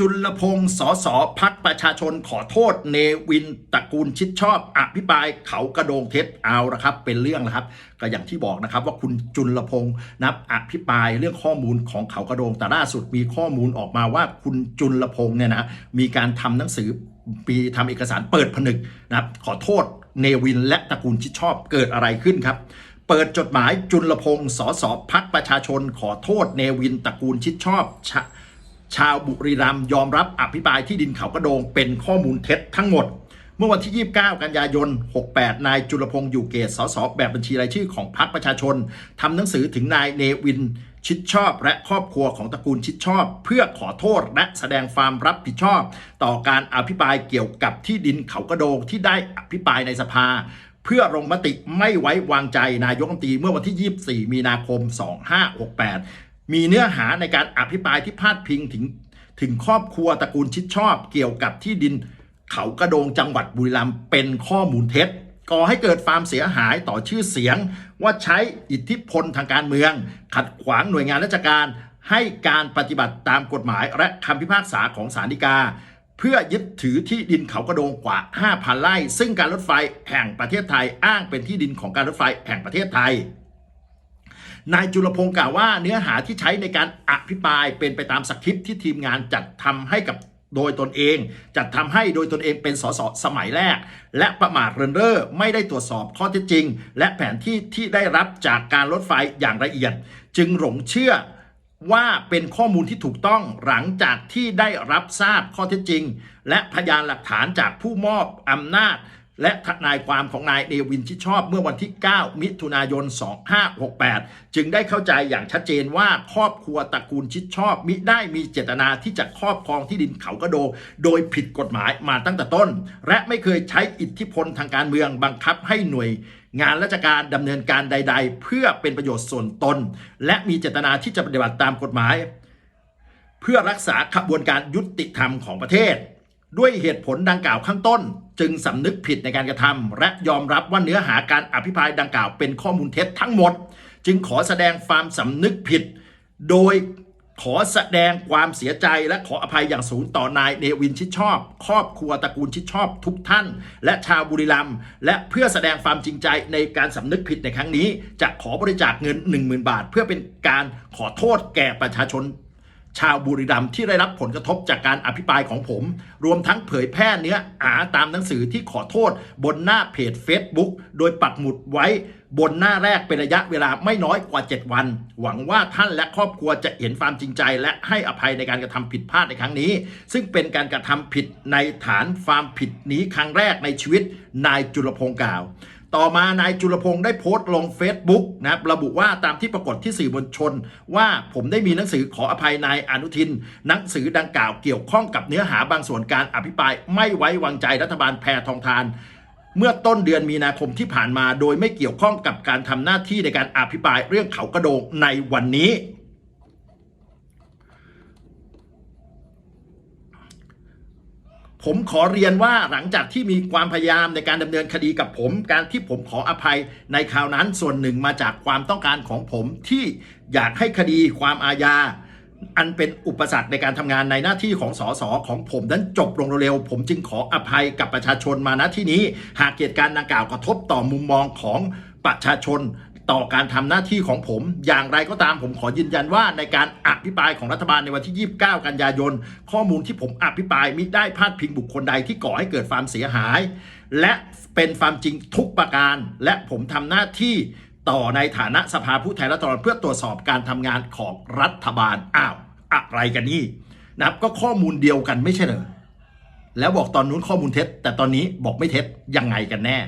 จุลพงศ์สสพักประชาชนขอโทษเนวินตระกูลชิดชอบ อภิปรายเขากระโดงเท็จเอาละครับ เป็นเรื่องนะครับ ก็อย่างที่บอกนะครับ ว่าคุณจุลพงศ์นับอภิปรายเรื่องข้อมูลของเขากระโดงแต่ล่าสุดมีข้อมูลออกมาว่าคุณจุลพงศ์เนี่ยนะมีการทำหนังสือปีทำเอกสารเปิดผนึกนะครับขอโทษเนวินและตระกูลชิดชอบเกิดอะไรขึ้นครับเปิดจดหมายจุลพงศ์สสพักประชาชนขอโทษเนวินตระกูลชิดชอบช ชาวบุรีรัมย์ยอมรับอภิปรายที่ดินเขากระโดงเป็นข้อมูลเท็จทั้งหมด เมื่อวันที่ 29 กันยายน 68 นายจุลพงศ์อยู่เกตสสแบบบัญชีรายชื่อของพรรคประชาชนทำหนังสือถึงนายเนวินชิดชอบและครอบครัวของตระกูลชิดชอบ เพื่อขอโทษและแสดงความรับผิดชอบ ต่อการอภิปรายเกี่ยวกับที่ดินเขากระโดงที่ได้อภิปรายในสภา เพื่อลงมติไม่ไว้วางใจนายกรัฐมนตรีเมื่อวันที่ 24 มีนาคม 2568 มีเนื้อหาในการอภิปรายที่พาดพิงถึงถึงครอบครัวตระกูลชิดชอบ เกี่ยวกับที่ดินเขากระโดงจังหวัดบุรีรัมย์เป็นข้อมูลเท็จก่อให้เกิดความเสียหายต่อชื่อเสียง ว่าใช้อิทธิพลทางการเมือง ขัดขวางหน่วยงานราชการ ให้การปฏิบัติตามกฎหมายและคำพิพากษาของศาลฎีกา เพื่อยึดถือที่ดินเขากระโดงกว่า 5,000 ไร่ ซึ่งการรถไฟแห่งประเทศไทยอ้างเป็นที่ดินของการรถไฟแห่งประเทศไทย นายจุลพงศ์กล่าวว่าเนื้อหาที่ใช้ในการอภิปรายเป็นไปตามสคริปที่ทีมงานจัดทำให้กับโดยตนเอง จัดทำให้โดยตนเองเป็นสสสมัยแรก และประมาทเรนเดอร่อไม่ได้ตรวจสอบข้อเท็จจริง และแผนที่ที่ได้รับจากการรถไฟอย่างละเอียด จึงหลงเชื่อว่าเป็นข้อมูลที่ถูกต้องหลังจากที่ได้รับทราบข้อเท็จจริง และพยานหลักฐานจากผู้มอบอำนาจ และทนายความของนายเนวินที่ชอบเมื่อวันที่ 9 มิถุนายน 2568 จึงได้เข้าใจอย่างชัดเจนว่าครอบครัวตระกูลชิดชอบมิได้มีเจตนาที่จะครอบครองที่ดินเขากระโด โดยผิดกฎหมายมาตั้งแต่ต้น และไม่เคยใช้อิทธิพลทางการเมืองบังคับให้หน่วยงานราชการดำเนินการใด ๆ เพื่อเป็นประโยชน์ส่วนตน และมีเจตนาที่จะปฏิบัติตามกฎหมาย เพื่อรักษาขบวนการยุติธรรมของประเทศ ด้วยเหตุผลดังกล่าวข้างต้น จึงสำนึกผิดในการกระทำและยอมรับว่าเนื้อหาการอภิปรายดังกล่าวเป็นข้อมูลเท็จทั้งหมด จึงขอแสดงความสำนึกผิด โดยขอแสดงความเสียใจและขออภัยอย่างสูงต่อนายเนวินชิดชอบ ครอบครัวตระกูลชิดชอบทุกท่าน และชาวบุรีรัมย์และเพื่อแสดงความจริงใจในการสำนึกผิดในครั้งนี้ จะขอบริจาคเงิน 10,000 บาท เพื่อเป็นการขอโทษแก่ประชาชน ชาวบุรีรัมย์ที่ได้รับผลกระทบจากการอภิปรายของผม รวมทั้งเผยแพร่เนื้อหาตามหนังสือที่ขอโทษบนหน้าเพจ Facebook โดยปักหมุดไว้บนหน้าแรกเป็นระยะเวลาไม่น้อยกว่า 7 วัน หวังว่าท่านและครอบครัวจะเห็นความจริงใจ และให้อภัยในการกระทำผิดพลาดในครั้งนี้ ซึ่งเป็นการกระทำผิดในฐานความผิดนี้ครั้งแรกในชีวิตนายจุลพงศ์กล่าว ต่อมานายจุลพงศ์ได้โพสต์ลง Facebook นะครับระบุว่าตามที่ปรากฏที่สื่อมวลชน ว่าผมได้มีหนังสือขออภัยนายอนุทิน หนังสือดังกล่าวเกี่ยวข้องกับเนื้อหาบางส่วนการอภิปรายไม่ไว้วางใจรัฐบาลแพรทองทานเมื่อต้นเดือนมีนาคมที่ผ่านมา โดยไม่เกี่ยวข้องกับการทำหน้าที่ในการอภิปรายเรื่องเขากระโดงในวันนี้ ผมขอเรียนว่าหลังจากที่มีความพยายามในการดำเนินคดีกับผม การที่ผมขออภัยในคราวนั้นส่วนหนึ่งมาจากความต้องการของผมที่อยากให้คดีความอาญาอันเป็นอุปสรรคในการทำงานในหน้าที่ของสสของผมนั้นจบลงเร็วๆผมจึงขออภัยกับประชาชนมาณที่นี้ หากเหตุการณ์ดังกล่าวกระทบต่อมุมมองของประชาชน ต่อการทำหน้าที่ของผม อย่างไรก็ตามผมขอยืนยันว่าในการอภิปรายของรัฐบาลในวันที่ 29 กันยายน ข้อมูลที่ผมอภิปรายมิได้พาดพิงบุคคลใดที่ก่อให้เกิดความเสียหาย และเป็นความจริงทุกประการ และผมทำหน้าที่ต่อในฐานะสภาผู้แทนราษฎรเพื่อตรวจสอบการทำงานของรัฐบาลอ้าวอะไรกันนี่นะครับก็ข้อมูลเดียวกันไม่ใช่เหรอแล้วบอกตอนนู้นข้อมูลเท็จ แต่ตอนนี้บอกไม่เท็จยังไงกันแน่